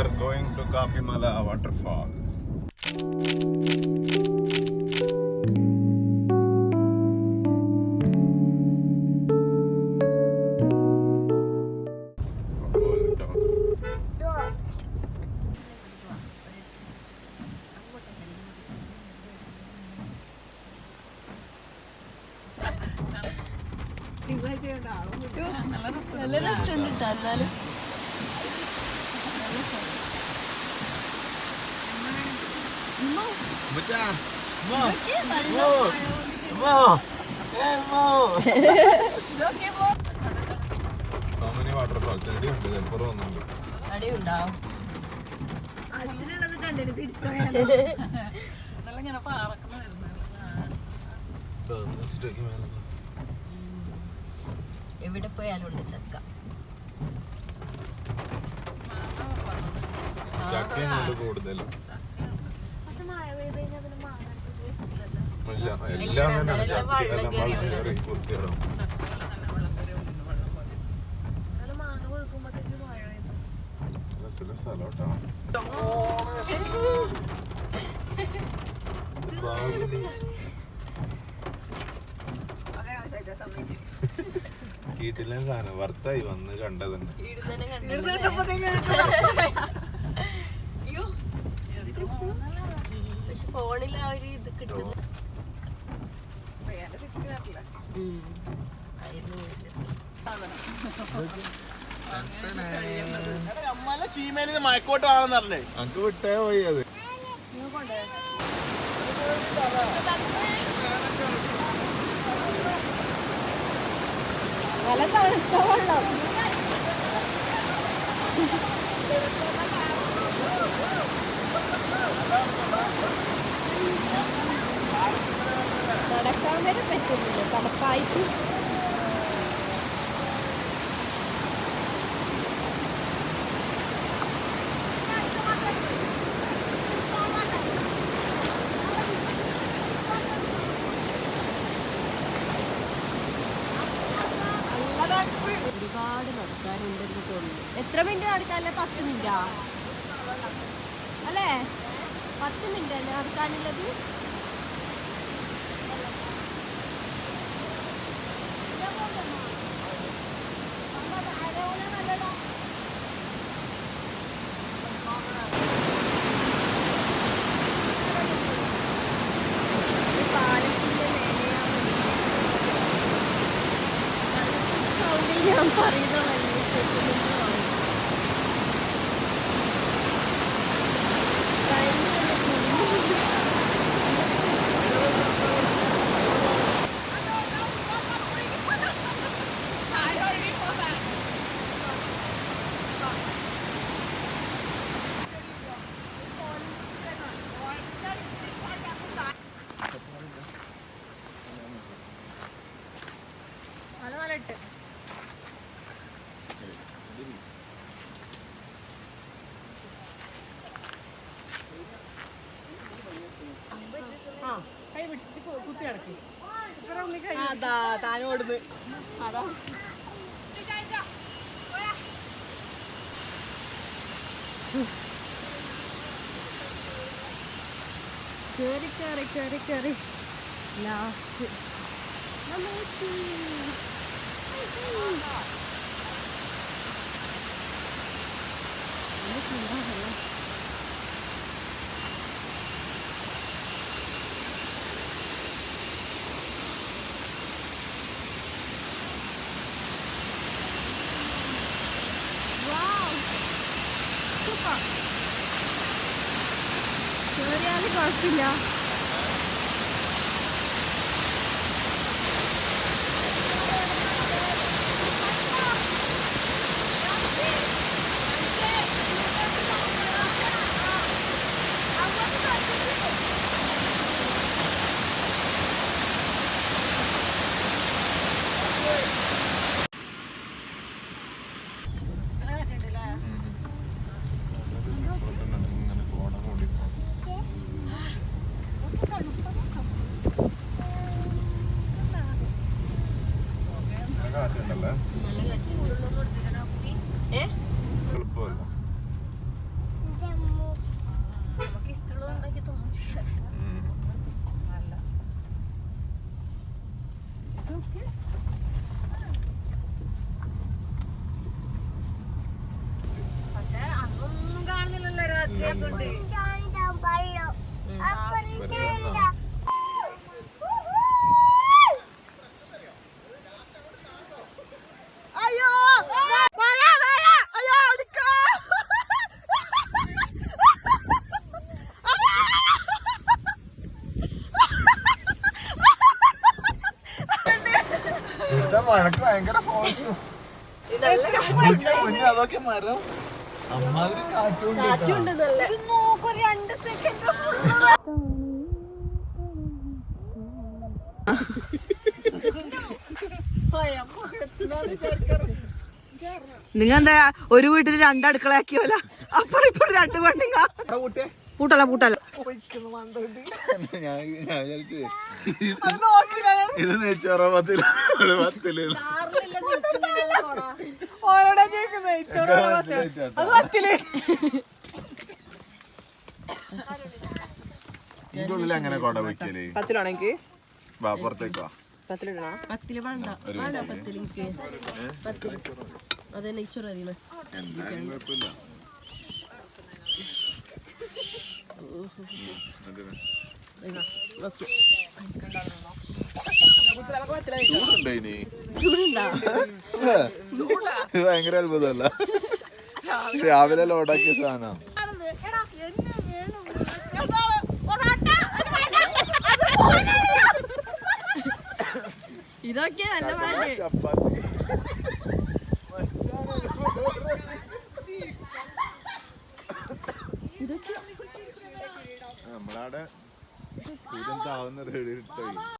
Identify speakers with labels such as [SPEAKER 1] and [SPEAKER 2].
[SPEAKER 1] are going to Kapimala waterfall.
[SPEAKER 2] നല്ല രസമുണ്ട് ട്ടോ, എന്നാലും
[SPEAKER 1] So many waterfalls. എടി ഉണ്ട് ചിലപ്പോൾ ഒന്നുണ്ട്
[SPEAKER 2] അടിയുണ്ടാവും
[SPEAKER 3] ആവശ്യത്തിനുള്ളത് കണ്ടിട്ട് തിരിച്ചു
[SPEAKER 2] എവിടെ പോയാലും ഉണ്ട് ചക്ക
[SPEAKER 1] കൂടുതലും കൂടുതൽ
[SPEAKER 3] പക്ഷെ മഴ പെയ്ത് കഴിഞ്ഞാൽ പിന്നെ
[SPEAKER 1] ഇല്ല എല്ലാം
[SPEAKER 3] നല്ല മാങ്ങ വെക്കുമ്പോഴത്തേക്ക് മഴ പെയ്തു
[SPEAKER 1] രസമുള്ള വീട്ടിലെ സാധനം വർത്തായി വന്ന് കണ്ടതന്നെ
[SPEAKER 4] ചീമേലിന്ന് മയക്കോട്ടാണെന്ന് പറഞ്ഞേ
[SPEAKER 1] അനക്ക് വിട്ടേ പോയി അത്
[SPEAKER 2] നല്ല തണുത്ത വെള്ളം. ഒരുപാട് നടക്കാനുണ്ടെന്ന് തോന്നുന്നു. എത്ര മിനിറ്റ് നടക്കാനല്ലേ? പത്ത് മിനിറ്റാ അല്ലേ? പത്ത് മിനിറ്റ് അല്ലേ നടക്കാനുള്ളത്? パールいない
[SPEAKER 3] ですよ。
[SPEAKER 2] അതാ താനോടുന്ന്. അതാ. കേറി ലാസ്റ്റ് കേറിയാലും കുഴപ്പമില്ല. കാറ്റുണ്ടല്ലേ
[SPEAKER 1] ഏ? മഴക്ക് ഭയങ്കര ഫോഴ്സും അതൊക്കെ മരം. അമ്മാതിരി കാറ്റുണ്ട്
[SPEAKER 2] കാറ്റുണ്ട് നല്ല.
[SPEAKER 3] നോക്കൂ രണ്ട് സെക്കൻഡ്
[SPEAKER 5] നിങ്ങ എന്താ ഒരു വീട്ടിൽ രണ്ട് അടുക്കളയാക്കിയോല അപ്പുറം ഇപ്പൊ രണ്ട് പെണ്ണുങ്ങ പൂട്ടല പൂട്ടല
[SPEAKER 1] ഇത് നെയ്ച്ചോറ
[SPEAKER 5] പത്തിൽ? പത്തിൽ.
[SPEAKER 1] ഇതിന്റെ ഉള്ളിൽ അങ്ങനെ കൊട വെക്കൽ
[SPEAKER 5] പത്തിലാണെങ്കിൽ
[SPEAKER 1] വാ പുറത്തേക്ക്. വാ
[SPEAKER 5] പത്തിലിടണോ?
[SPEAKER 2] പത്തിൽ വേണ്ട. വേണ്ട പത്തിലേക്ക് പത്തിൽ അതെ നെയ്ച്ചോറ് അറിയണേ
[SPEAKER 1] എന്തായാലും കുഴപ്പമില്ല. ഭയങ്കര അത്ഭുതമല്ല. രാവിലെ ലോഡാക്കിയ സാധനം.
[SPEAKER 2] ഇതൊക്കെ നല്ല
[SPEAKER 1] ചപ്പാത്തി. നമ്മളവിടെ സൂര്യൻ താവുന്ന റെഡി ഇട്ടോ